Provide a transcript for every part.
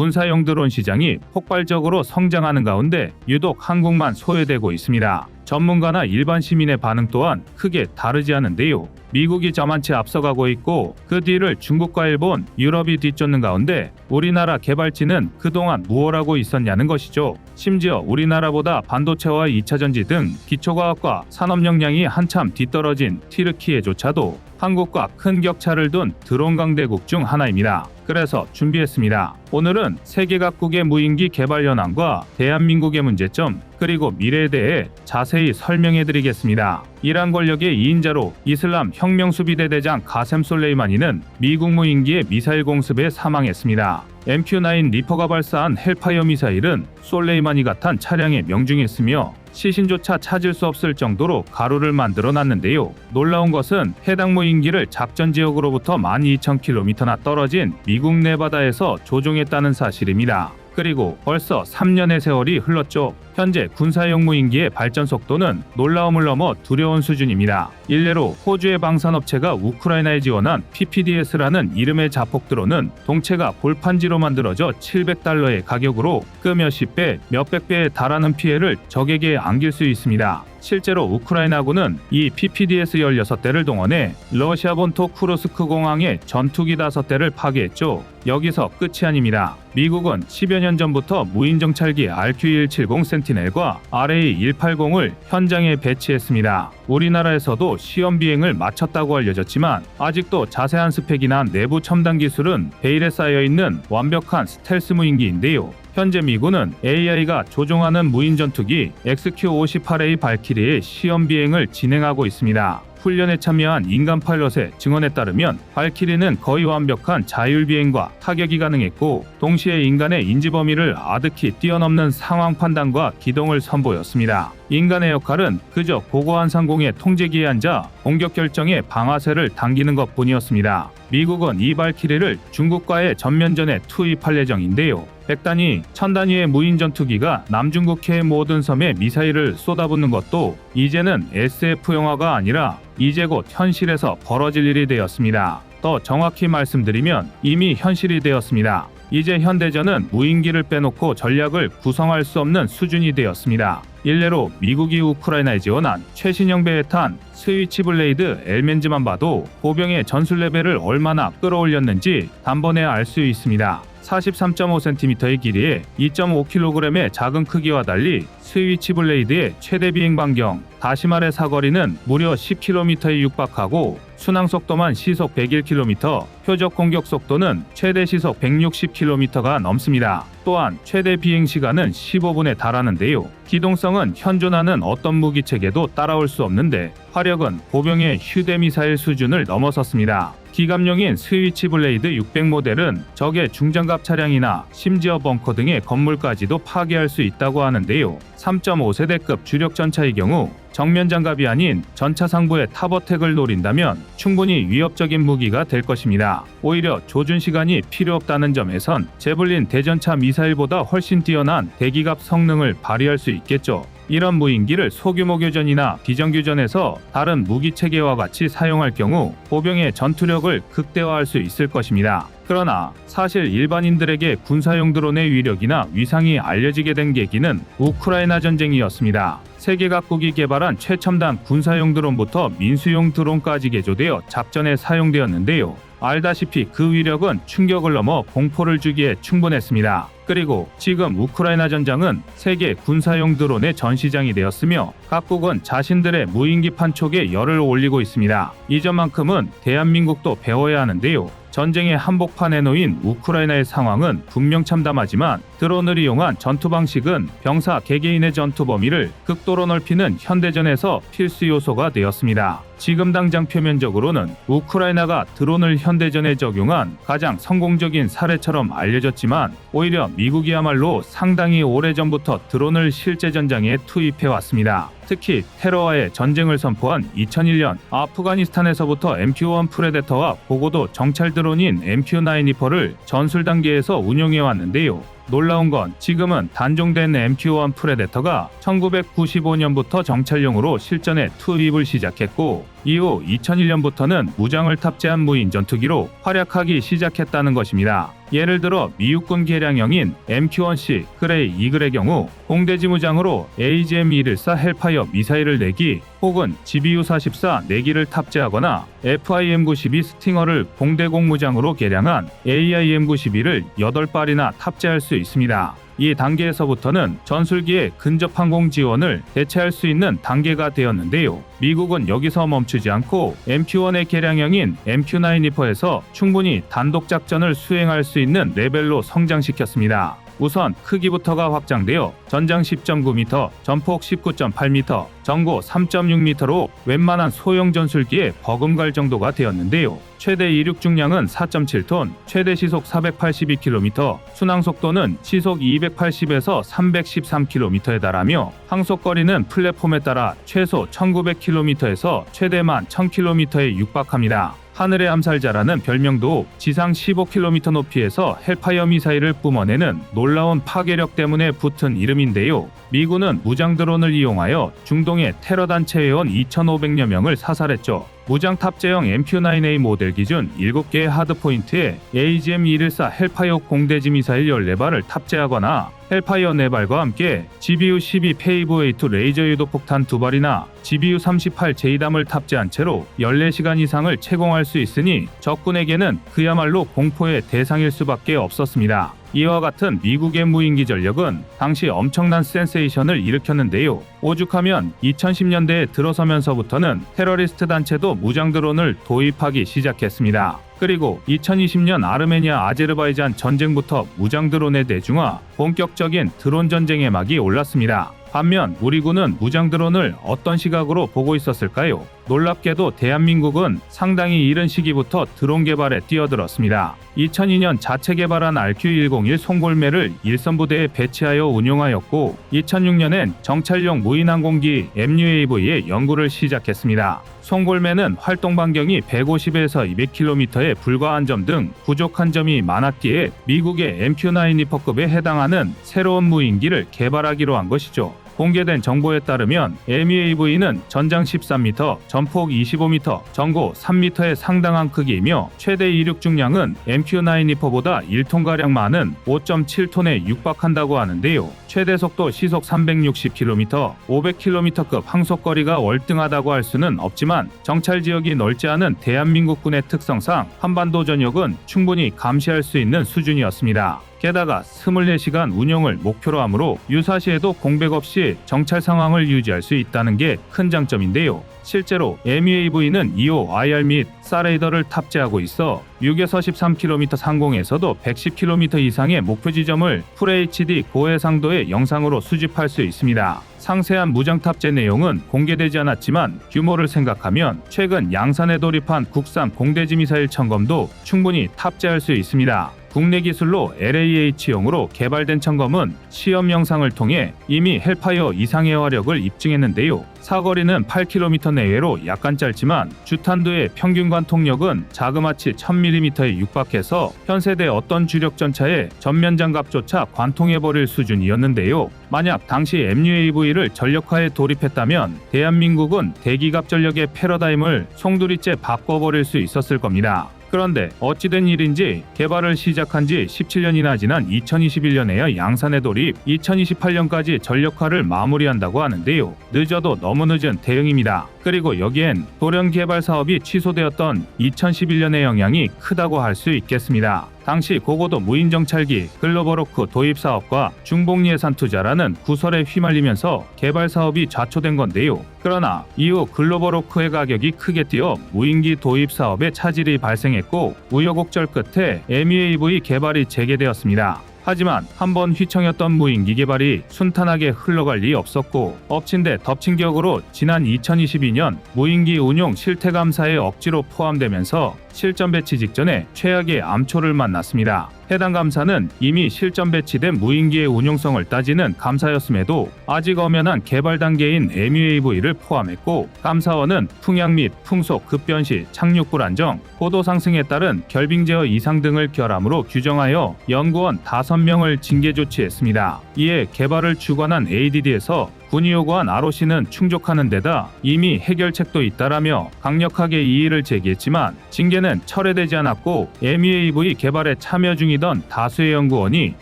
군사용 드론 시장이 폭발적으로 성장하는 가운데 유독 한국만 소외되고 있습니다. 전문가나 일반 시민의 반응 또한 크게 다르지 않은데요. 미국이 저만치 앞서가고 있고 그 뒤를 중국과 일본, 유럽이 뒤쫓는 가운데 우리나라 개발진은 그동안 무엇 하고 있었냐는 것이죠. 심지어 우리나라보다 반도체와 2차 전지 등 기초과학과 산업 역량이 한참 뒤떨어진 튀르키예조차도 한국과 큰 격차를 둔 드론 강대국 중 하나입니다. 그래서 준비했습니다. 오늘은 세계 각국의 무인기 개발 현황과 대한민국의 문제점 그리고 미래에 대해 자세히 설명해 드리겠습니다. 이란 권력의 2인자로 이슬람 혁명수비대 대장 가셈 솔레이마니는 미국 무인기의 미사일 공습에 사망했습니다. MQ-9 리퍼가 발사한 헬파이어 미사일은 솔레이마니가 탄 차량에 명중했으며 시신조차 찾을 수 없을 정도로 가루를 만들어 놨는데요. 놀라운 것은 해당 무인기를 작전 지역으로부터 12,000km나 떨어진 미국 내바다에서 조종했다는 사실입니다. 그리고 벌써 3년의 세월이 흘렀죠. 현재 군사용 무인기의 발전 속도는 놀라움을 넘어 두려운 수준입니다. 일례로 호주의 방산업체가 우크라이나에 지원한 PPDS라는 이름의 자폭 드론은 동체가 볼판지로 만들어져 700달러의 가격으로 그 몇십 배, 몇백 배에 달하는 피해를 적에게 안길 수 있습니다. 실제로 우크라이나군은 이 PPDS 16대를 동원해 러시아 본토 쿠르스크 공항에 전투기 5대를 파괴했죠. 여기서 끝이 아닙니다. 미국은 10여 년 전부터 무인 정찰기 RQ-170 센티 넬과 RA-180을 현장에 배치했습니다. 우리나라에서도 시험 비행을 마쳤다고 알려졌지만 아직도 자세한 스펙이나 내부 첨단 기술은 베일에 쌓여 있는 완벽한 스텔스 무인기인데요. 현재 미군은 AI가 조종하는 무인 전투기 XQ-58A 발키리의 시험 비행을 진행하고 있습니다. 훈련에 참여한 인간 파일럿의 증언에 따르면 발키리는 거의 완벽한 자율 비행과 타격이 가능했고 동시에 인간의 인지 범위를 아득히 뛰어넘는 상황 판단과 기동을 선보였습니다. 인간의 역할은 그저 고고한 상공의 통제기에 앉아 공격 결정에 방아쇠를 당기는 것 뿐이었습니다. 미국은 이 발키리를 중국과의 전면전에 투입할 예정인데요. 100단위, 1000단위의 무인 전투기가 남중국해의 모든 섬에 미사일을 쏟아붓는 것도 이제는 SF 영화가 아니라 이제 곧 현실에서 벌어질 일이 되었습니다. 더 정확히 말씀드리면 이미 현실이 되었습니다. 이제 현대전은 무인기를 빼놓고 전략을 구성할 수 없는 수준이 되었습니다. 일례로 미국이 우크라이나에 지원한 최신형 배에 탄 스위치 블레이드 엘멘즈만 봐도 보병의 전술 레벨을 얼마나 끌어올렸는지 단번에 알 수 있습니다. 43.5cm의 길이에 2.5kg의 작은 크기와 달리 스위치 블레이드의 최대 비행 반경, 다시 말해 사거리는 무려 10km에 육박하고 순항 속도만 시속 101km, 표적 공격 속도는 최대 시속 160km가 넘습니다. 또한 최대 비행 시간은 15분에 달하는데요. 기동성은 현존하는 어떤 무기 체계도 따라올 수 없는데 화력은 보병의 휴대 미사일 수준을 넘어섰습니다. 기갑용인 스위치 블레이드 600 모델은 적의 중장갑 차량이나 심지어 벙커 등의 건물까지도 파괴할 수 있다고 하는데요. 3.5세대급 주력 전차의 경우 정면 장갑이 아닌 전차 상부의 탑어택을 노린다면 충분히 위협적인 무기가 될 것입니다. 오히려 조준 시간이 필요 없다는 점에선 제블린 대전차 미사일보다 훨씬 뛰어난 대기갑 성능을 발휘할 수 있겠죠. 이런 무인기를 소규모 교전이나 비정규전에서 다른 무기 체계와 같이 사용할 경우 보병의 전투력을 극대화할 수 있을 것입니다. 그러나 사실 일반인들에게 군사용 드론의 위력이나 위상이 알려지게 된 계기는 우크라이나 전쟁이었습니다. 세계 각국이 개발한 최첨단 군사용 드론부터 민수용 드론까지 개조되어 작전에 사용되었는데요. 알다시피 그 위력은 충격을 넘어 공포를 주기에 충분했습니다. 그리고 지금 우크라이나 전장은 세계 군사용 드론의 전시장이 되었으며 각국은 자신들의 무인기 판촉에 열을 올리고 있습니다. 이 점만큼은 대한민국도 배워야 하는데요. 전쟁의 한복판에 놓인 우크라이나의 상황은 분명 참담하지만 드론을 이용한 전투 방식은 병사 개개인의 전투 범위를 극도로 넓히는 현대전에서 필수 요소가 되었습니다. 지금 당장 표면적으로는 우크라이나가 드론을 현대전에 적용한 가장 성공적인 사례처럼 알려졌지만 오히려 미국이야말로 상당히 오래전부터 드론을 실제 전장에 투입해 왔습니다. 특히 테러와의 전쟁을 선포한 2001년 아프가니스탄에서부터 MQ-1 프레데터와 고고도 정찰 드론인 MQ-9 리퍼를 전술 단계에서 운용해 왔는데요. 놀라운 건 지금은 단종된 MQ-1 프레데터가 1995년부터 정찰용으로 실전에 투입을 시작했고 이후 2001년부터는 무장을 탑재한 무인 전투기로 활약하기 시작했다는 것입니다. 예를 들어 미육군 개량형인 MQ-1C 그레이 이글의 경우 공대지무장으로 AGM-114 헬파이어 미사일을 내기 혹은 GBU-44 내기를 탑재하거나 FIM-92 스팅어를 공대 공무장으로 개량한 AIM-92를 8발이나 탑재할 수 있습니다. 이 단계에서부터는 전술기의 근접 항공 지원을 대체할 수 있는 단계가 되었는데요. 미국은 여기서 멈추지 않고 MQ-1의 개량형인 MQ-9 리퍼에서 충분히 단독 작전을 수행할 수 있는 레벨로 성장시켰습니다. 우선 크기부터가 확장되어 전장 10.9m, 전폭 19.8m, 전고 3.6m로 웬만한 소형 전술기에 버금갈 정도가 되었는데요. 최대 이륙 중량은 4.7톤, 최대 시속 482km, 순항 속도는 시속 280에서 313km에 달하며 항속 거리는 플랫폼에 따라 최소 1900km에서 최대만 1000km에 육박합니다. 하늘의 암살자라는 별명도 지상 15km 높이에서 헬파이어 미사일을 뿜어내는 놀라운 파괴력 때문에 붙은 이름인데요. 미군은 무장 드론을 이용하여 중동의 테러 단체 회원 2,500여 명을 사살했죠. 무장 탑재형 MQ-9A 모델 기준 7개의 하드포인트에 AGM-114 헬파이어 공대지 미사일 14발을 탑재하거나 헬파이어 4발과 함께 GBU-12 페이브 A2 레이저 유도 폭탄 2발이나 GBU-38 제이담을 탑재한 채로 14시간 이상을 채공할 수 있으니 적군에게는 그야말로 공포의 대상일 수밖에 없었습니다. 이와 같은 미국의 무인기 전력은 당시 엄청난 센세이션을 일으켰는데요. 오죽하면 2010년대에 들어서면서부터는 테러리스트 단체도 무장 드론을 도입하기 시작했습니다. 그리고 2020년 아르메니아 아제르바이잔 전쟁부터 무장 드론의 대중화, 본격적인 드론 전쟁의 막이 올랐습니다. 반면 우리 군은 무장 드론을 어떤 시각으로 보고 있었을까요? 놀랍게도 대한민국은 상당히 이른 시기부터 드론 개발에 뛰어들었습니다. 2002년 자체 개발한 RQ-101 송골매를 일선부대에 배치하여 운용하였고 2006년엔 정찰용 무인항공기 MUAV의 연구를 시작했습니다. 송골매는 활동 반경이 150에서 200km에 불과한 점 등 부족한 점이 많았기에 미국의 MQ-9 리퍼급에 해당하는 새로운 무인기를 개발하기로 한 것이죠. 공개된 정보에 따르면 MEAV는 전장 13m, 전폭 25m, 전고 3m의 상당한 크기이며 최대 이륙 중량은 MQ-9 리퍼보다 1톤가량 많은 5.7톤에 육박한다고 하는데요. 최대 속도 시속 360km, 500km급 항속거리가 월등하다고 할 수는 없지만 정찰 지역이 넓지 않은 대한민국군의 특성상 한반도 전역은 충분히 감시할 수 있는 수준이었습니다. 게다가 24시간 운영을 목표로 하므로 유사시에도 공백 없이 정찰 상황을 유지할 수 있다는 게 큰 장점인데요. 실제로 MEAV는 2호 IR 및 사레이더를 탑재하고 있어 6에서 13km 상공에서도 110km 이상의 목표 지점을 FHD 고해상도의 영상으로 수집할 수 있습니다. 상세한 무장 탑재 내용은 공개되지 않았지만 규모를 생각하면 최근 양산에 돌입한 국산 공대지 미사일 청검도 충분히 탑재할 수 있습니다. 국내 기술로 LAH용으로 개발된 청검은 시험 영상을 통해 이미 헬파이어 이상의 화력을 입증했는데요. 사거리는 8km 내외로 약간 짧지만 주탄두의 평균 관통력은 자그마치 1000mm에 육박해서 현 세대 어떤 주력 전차의 전면 장갑조차 관통해버릴 수준이었는데요. 만약 당시 MUAV를 전력화에 돌입했다면 대한민국은 대기갑 전력의 패러다임을 송두리째 바꿔버릴 수 있었을 겁니다. 그런데 어찌된 일인지 개발을 시작한 지 17년이나 지난 2021년에야 양산에 돌입, 2028년까지 전력화를 마무리한다고 하는데요. 늦어도 너무 늦은 대응입니다. 그리고 여기엔 도련 개발 사업이 취소되었던 2011년의 영향이 크다고 할 수 있겠습니다. 당시 고고도 무인 정찰기 글로벌워크 도입 사업과 중복 예산 투자라는 구설에 휘말리면서 개발 사업이 좌초된 건데요. 그러나 이후 글로벌워크의 가격이 크게 뛰어 무인기 도입 사업에 차질이 발생했고 우여곡절 끝에 MEAV 개발이 재개되었습니다. 하지만 한번 휘청였던 무인기 개발이 순탄하게 흘러갈 리 없었고 엎친 데 덮친 격으로 지난 2022년 무인기 운용 실태 감사에 억지로 포함되면서 실전 배치 직전에 최악의 암초를 만났습니다. 해당 감사는 이미 실전 배치된 무인기의 운용성을 따지는 감사였음에도 아직 엄연한 개발 단계인 MUAV를 포함했고 감사원은 풍향 및 풍속 급변 시 착륙 불안정, 고도 상승에 따른 결빙 제어 이상 등을 결함으로 규정하여 연구원 5명을 징계 조치했습니다. 이에 개발을 주관한 ADD에서 군이 요구한 ROC는 충족하는 데다 이미 해결책도 있다라며 강력하게 이의를 제기했지만 징계는 철회되지 않았고 MEAV 개발에 참여 중이던 다수의 연구원이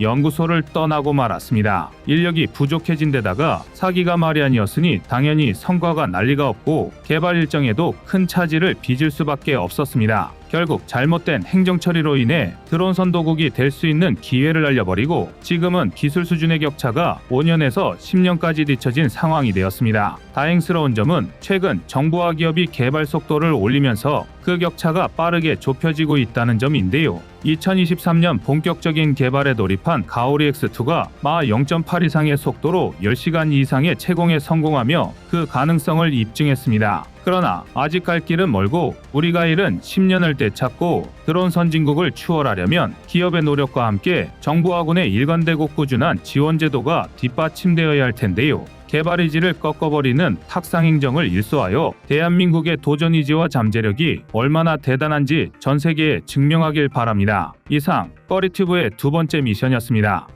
연구소를 떠나고 말았습니다. 인력이 부족해진 데다가 사기가 말이 아니었으니 당연히 성과가 난리가 없고 개발 일정에도 큰 차질을 빚을 수밖에 없었습니다. 결국 잘못된 행정 처리로 인해 드론 선도국이 될 수 있는 기회를 날려버리고 지금은 기술 수준의 격차가 5년에서 10년까지 뒤처진 상황이 되었습니다. 다행스러운 점은 최근 정부와 기업이 개발 속도를 올리면서 그 격차가 빠르게 좁혀지고 있다는 점인데요. 2023년 본격적인 개발에 돌입한 가오리 X2가 마 0.8 이상의 속도로 10시간 이상의 채공에 성공하며 그 가능성을 입증했습니다. 그러나 아직 갈 길은 멀고 우리가 잃은 10년을 되찾고 드론 선진국을 추월하려면 기업의 노력과 함께 정부와군의 일관되고 꾸준한 지원 제도가 뒷받침되어야 할 텐데요. 개발 의지를 꺾어버리는 탁상 행정을 일소하여 대한민국의 도전 의지와 잠재력이 얼마나 대단한지 전 세계에 증명하길 바랍니다. 이상 꺼리튜브의 두 번째 미션이었습니다.